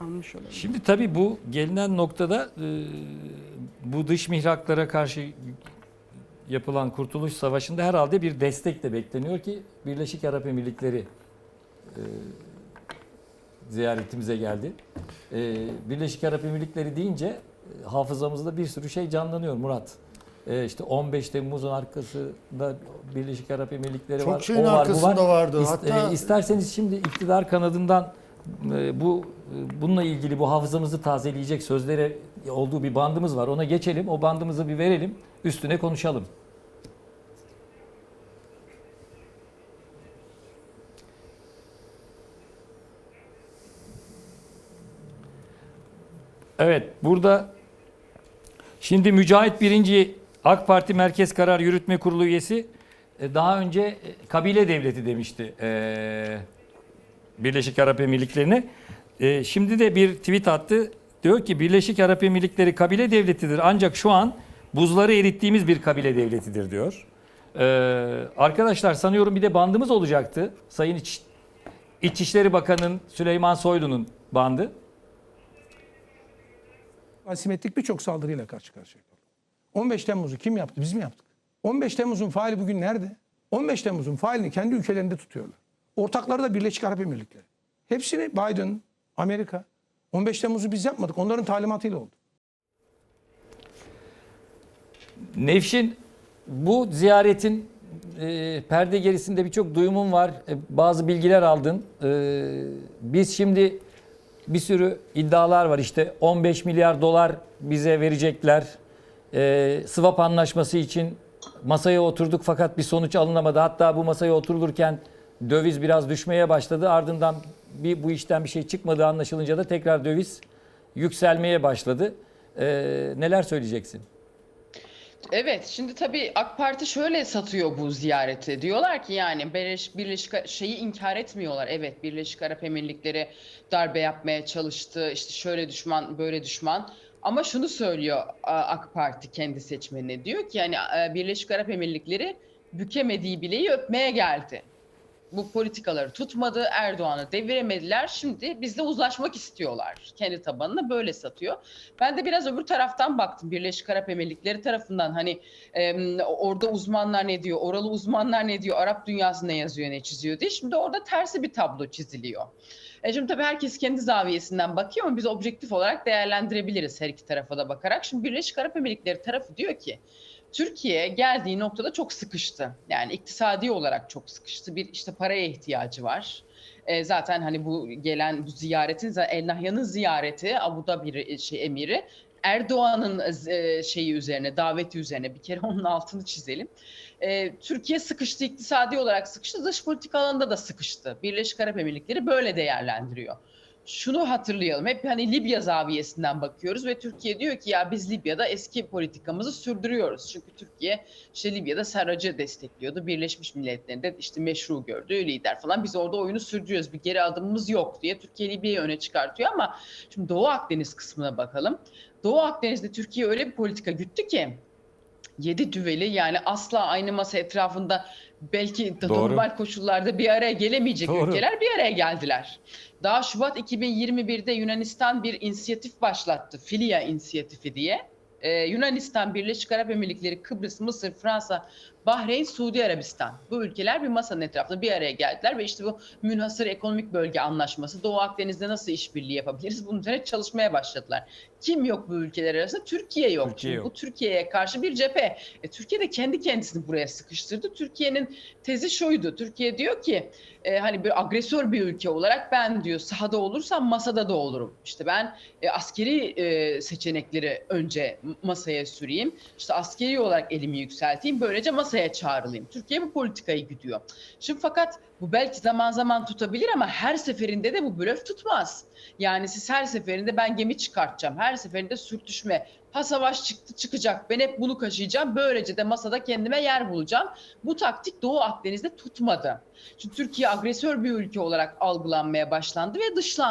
almış olabilir. Şimdi tabii bu gelinen noktada e, bu dış mihraklara karşı yapılan Kurtuluş Savaşı'nda herhalde bir destek de bekleniyor ki Birleşik Arap Emirlikleri e, ziyaretimize geldi. E, Birleşik Arap Emirlikleri deyince hafızamızda bir sürü şey canlanıyor Murat. E, işte 15 Temmuz'un arkasında Birleşik Arap Emirlikleri Çok var. şeyin o var, bu arkasında var. vardı. İst- Hatta- e, isterseniz şimdi iktidar kanadından bu e, bununla ilgili bu hafızamızı tazeleyecek sözlere olduğu bir bandımız var. Ona geçelim. O bandımızı bir verelim. Üstüne konuşalım. Evet, burada şimdi Mücahit Birinci AK Parti Merkez Karar Yürütme Kurulu üyesi e, daha önce e, kabile devleti demişti e, Birleşik Arap Emirlikleri'ne. E, Şimdi de bir tweet attı. Diyor ki Birleşik Arap Emirlikleri kabile devletidir ancak şu an buzları erittiğimiz bir kabile devletidir diyor. E, Arkadaşlar sanıyorum bir de bandımız olacaktı. Sayın İç, İçişleri Bakanı'nın Süleyman Soylu'nun bandı. asimetrik birçok saldırıyla karşı karşıya kaldık. 15 Temmuz'u kim yaptı? Biz mi yaptık? 15 Temmuz'un faili bugün nerede? 15 Temmuz'un failini kendi ülkelerinde tutuyorlar. Ortakları da Birleşik Arap Emirlikleri. Hepsini Biden, Amerika. 15 Temmuz'u biz yapmadık. Onların talimatıyla oldu. Nevşin bu ziyaretin e, perde gerisinde birçok duyumun var. E, bazı bilgiler aldın. E, biz şimdi bir sürü iddialar var. İşte 15 milyar dolar bize verecekler. E, swap anlaşması için masaya oturduk fakat bir sonuç alınamadı. Hatta bu masaya oturulurken döviz biraz düşmeye başladı. Ardından bir bu işten bir şey çıkmadığı anlaşılınca da tekrar döviz yükselmeye başladı. E, neler söyleyeceksin? Evet, şimdi tabii AK Parti şöyle satıyor bu ziyareti. Diyorlar ki yani Birleşik, Birleşik şeyi inkar etmiyorlar. Evet, Birleşik Arap Emirlikleri darbe yapmaya çalıştı. İşte şöyle düşman, böyle düşman. Ama şunu söylüyor AK Parti kendi seçmenine. Diyor ki yani e, Birleşik Arap Emirlikleri bükemediği bileği öpmeye geldi. Bu politikaları tutmadı, Erdoğan'ı deviremediler. Şimdi bizle uzlaşmak istiyorlar. Kendi tabanına böyle satıyor. Ben de biraz öbür taraftan baktım. Birleşik Arap Emirlikleri tarafından hani e, orada uzmanlar ne diyor, oralı uzmanlar ne diyor, Arap dünyası ne yazıyor, ne çiziyor diye. Şimdi orada tersi bir tablo çiziliyor. E şimdi tabii herkes kendi zaviyesinden bakıyor ama biz objektif olarak değerlendirebiliriz her iki tarafa da bakarak. Şimdi Birleşik Arap Emirlikleri tarafı diyor ki Türkiye geldiği noktada çok sıkıştı. Yani iktisadi olarak çok sıkıştı. Bir işte paraya ihtiyacı var. E, zaten hani bu gelen bu ziyaretin El Nahyan'ın ziyareti Abu Dhabi şey emiri Erdoğan'ın e, şeyi üzerine, daveti üzerine bir kere onun altını çizelim. E, Türkiye sıkıştı, iktisadi olarak sıkıştı, dış politika alanında da sıkıştı. Birleşik Arap Emirlikleri böyle değerlendiriyor. Şunu hatırlayalım, hep hani Libya zaviyesinden bakıyoruz ve Türkiye diyor ki ya biz Libya'da eski politikamızı sürdürüyoruz. Çünkü Türkiye işte Libya'da Sarrac'ı destekliyordu. Birleşmiş Milletler'in de işte meşru gördüğü lider falan. Biz orada oyunu sürdürüyoruz. Bir geri adımımız yok diye Türkiye Libya'yı öne çıkartıyor ama şimdi Doğu Akdeniz kısmına bakalım. Doğu Akdeniz'de Türkiye öyle bir politika güttü ki yedi düveli yani asla aynı masa etrafında belki Doğru. normal koşullarda bir araya gelemeyecek Doğru. ülkeler bir araya geldiler. Daha Şubat 2021'de Yunanistan bir inisiyatif başlattı. Filia inisiyatifi diye. Ee, Yunanistan, Birleşik Arap Emirlikleri, Kıbrıs, Mısır, Fransa, Bahreyn, Suudi Arabistan. Bu ülkeler bir masanın etrafında bir araya geldiler ve işte bu münhasır ekonomik bölge anlaşması, Doğu Akdeniz'de nasıl işbirliği yapabiliriz? Bunun üzerine çalışmaya başladılar. Kim yok bu ülkeler arasında? Türkiye yok. Türkiye yok. Bu Türkiye'ye karşı bir cephe. E, Türkiye de kendi kendisini buraya sıkıştırdı. Türkiye'nin tezi şuydu. Türkiye diyor ki e, hani bir agresör bir ülke olarak ben diyor sahada olursam masada da olurum. İşte ben e, askeri e, seçenekleri önce masaya süreyim. İşte askeri olarak elimi yükselteyim. Böylece masaya çağrılayım. Türkiye bu politikayı güdüyor. Şimdi fakat bu belki zaman zaman tutabilir ama her seferinde de bu blöf tutmaz. Yani siz her seferinde ben gemi çıkartacağım. Her seferinde sürtüşme. Ha savaş çıktı çıkacak. Ben hep bunu kaşıyacağım. Böylece de masada kendime yer bulacağım. Bu taktik Doğu Akdeniz'de tutmadı. Çünkü Türkiye agresör bir ülke olarak algılanmaya başlandı ve dışlandı.